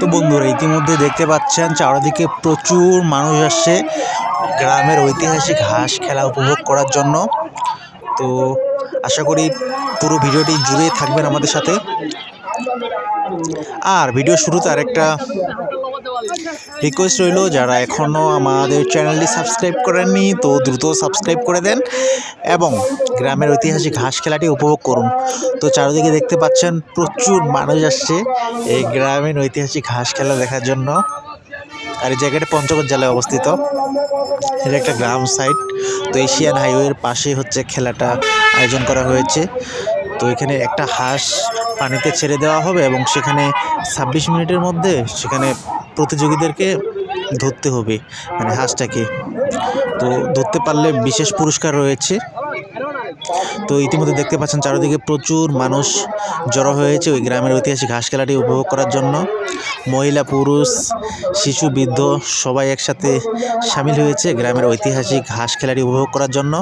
তো বন্ধুরা, ইতিমধ্যে দেখতে পাচ্ছেন চারিদিকে প্রচুর মানুষ আসছে গ্রামের ঐতিহাসিক হাঁস খেলা উপভোগ করার জন্য। তো আশা করি পুরো ভিডিওটি জুড়ে থাকবেন আমাদের সাথে। আর ভিডিও শুরুতে আরেকটা রিকোয়েস্ট রইল যারা এখনও আমাদের চ্যানেলটি সাবস্ক্রাইব করেননি, তো দ্রুত সাবস্ক্রাইব করে দেন এবং গ্রামের ঐতিহাসিক ঘাস খেলাটি উপভোগ করুন। তো চারিদিকে দেখতে পাচ্ছেন প্রচুর মানুষ আসছে এই গ্রামের ঐতিহাসিক ঘাস খেলা দেখার জন্য। আর এই জায়গাটা পঞ্চগড় জেলায় অবস্থিত। এটা একটা গ্রাম সাইড তো এশিয়ান হাইওয়ের পাশে হচ্ছে খেলাটা আয়োজন করা হয়েছে। তো এখানে একটা হাঁস পানিতে ছেড়ে দেওয়া হবে এবং সেখানে ছাব্বিশ মিনিটের মধ্যে সেখানে প্রতিযোগীদেরকে ধরতে হবে মানে হাঁসটাকে। তো ধরতে পারলে বিশেষ পুরস্কার রয়েছে। তো ইতিমধ্যে দেখতে পাচ্ছেন চারিদিকে প্রচুর মানুষ জড়ো হয়েছে ওই গ্রামের ঐতিহাসিক ঘাস খেলাটি উপভোগ করার জন্য। মহিলা, পুরুষ, শিশু, বৃদ্ধ সবাই একসাথে সামিল হয়েছে গ্রামের ঐতিহাসিক হাঁস খেলাটি উপভোগ করার জন্য।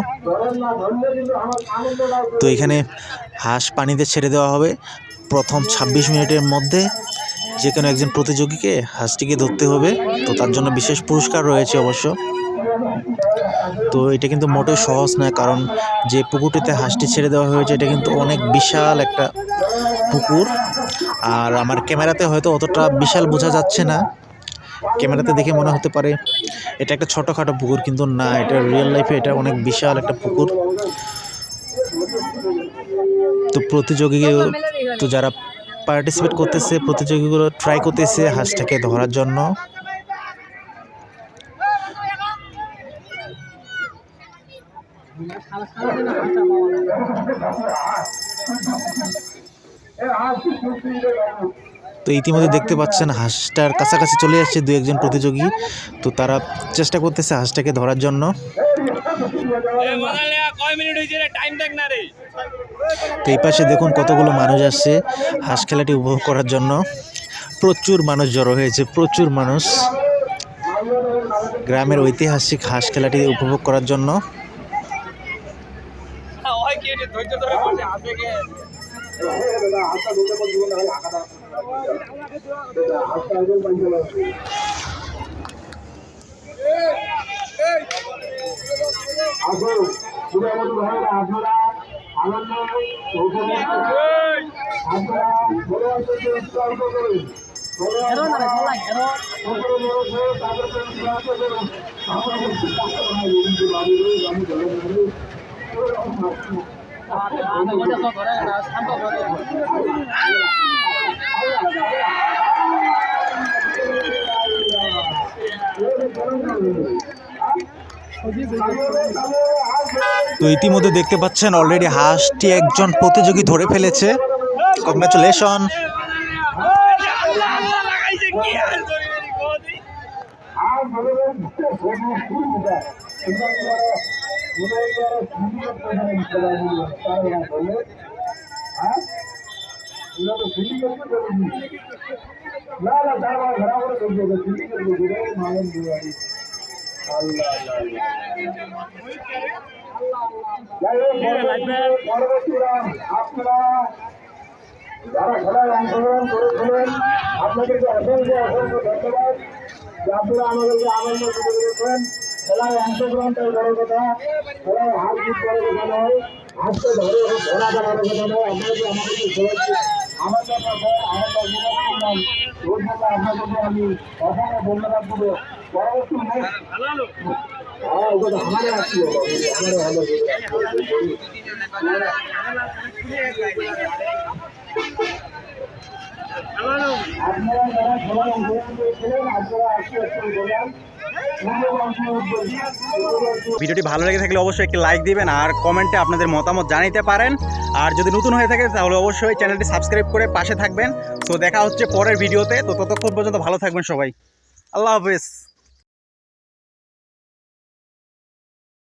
তো এখানে হাঁস পানিতে ছেড়ে দেওয়া হবে। প্রথম ২৬ মিনিটের মধ্যে যে কোনো একজন প্রতিযোগীকে হাঁসটিকে ধরতে হবে, তো তার জন্য বিশেষ পুরস্কার রয়েছে অবশ্য। তো এটা কিন্তু মোটেও সহজ নয়, কারণ যে পুকুরটিতে হাঁসটি ছেড়ে দেওয়া হয়েছে, এটা কিন্তু অনেক বিশাল একটা পুকুর। আর আমার ক্যামেরাতে হয়তো অতটা বিশাল বোঝা যাচ্ছে না। ক্যামেরাতে দেখে মনে হতে পারে এটা একটা ছোটোখাটো পুকুর, কিন্তু না, এটা রিয়েল লাইফে এটা অনেক বিশাল একটা পুকুর। তো প্রতিযোগী, তো যারা পার্টিসিপেট করতেছে প্রতিযোগীগুলো ট্রাই করতেছে হাঁসটাকে ধরার জন্য। তো ইতিমধ্যে দেখতে পাচ্ছেন হাঁসটার কাছাকাছি চলে আসছে দু একজন প্রতিযোগী। তো তারা চেষ্টা করতেছে হাঁসটাকে ধরার জন্য। তো এই পাশে দেখুন কতগুলো মানুষ আসছে হাঁস খেলাটি উপভোগ করার জন্য। প্রচুর মানুষ জড়ো হয়েছে প্রচুর মানুষ। গ্রামের ঐতিহাসিক হাঁস খেলাটি উপভোগ করার জন্য। ওই কি রে ধৈর্য ধরে বসে হাতে গে আসো মোটামুটি ভাইরা আপনারা আনন্দ। আপনারা বড় অঞ্চলকে উৎসাহিত করুন বড় অঞ্চল ছোট বড় সহ তাদেরকে উৎসাহিত করুন আমরা বলছি, "ডাক্তার ভাই, এই যে বাড়ি রয়েছে, আমি ওরকম আসছি। তো ইতিমধ্যে দেখতে পাচ্ছেন অলরেডি হাঁসটি একজন প্রতিযোগী ধরে ফেলেছে। কংগ্রাচুলেশন আর না। না, তারা ঘোরা করে করবে, করেছিলেন আপনাদেরকে অসংখ্য অসংখ্য ধন্যবাদ আপনারা আমাদেরকে আনন্দ দিতে পেরেছেন খেলায় অংশগ্রহণটাই বড় কথা, খেলায় হাত জিত বড় কথা নয় হাতকে ধরে ধরাটা বড় কথা নয়। আপনাদের আমাদেরকে কাছে আমরা করলাম ওর আপনাদেরকে আমি অসংখ্য ধন্যবাদ দেবো। পরবর্তী হ্যাঁ ওটা আমাদের আসছে আমাদের ভালো আপনারা যারা সবাই অংশগ্রহণ করেছিলেন, আপনারা আজকে একটু বললাম ভিডিওটি ভালো লেগে থাকলে অবশ্যই একটি লাইক দিবেন আর কমেন্টে আপনাদের মতামত জানাইতে পারেন। আর যদি নতুন হয়ে থাকে তাহলে অবশ্যই চ্যানেলটি সাবস্ক্রাইব করে পাশে থাকবেন। তো দেখা হচ্ছে পরের ভিডিওতে। তো ততক্ষণ পর্যন্ত ভালো থাকবেন সবাই। আল্লাহ হাফেজ।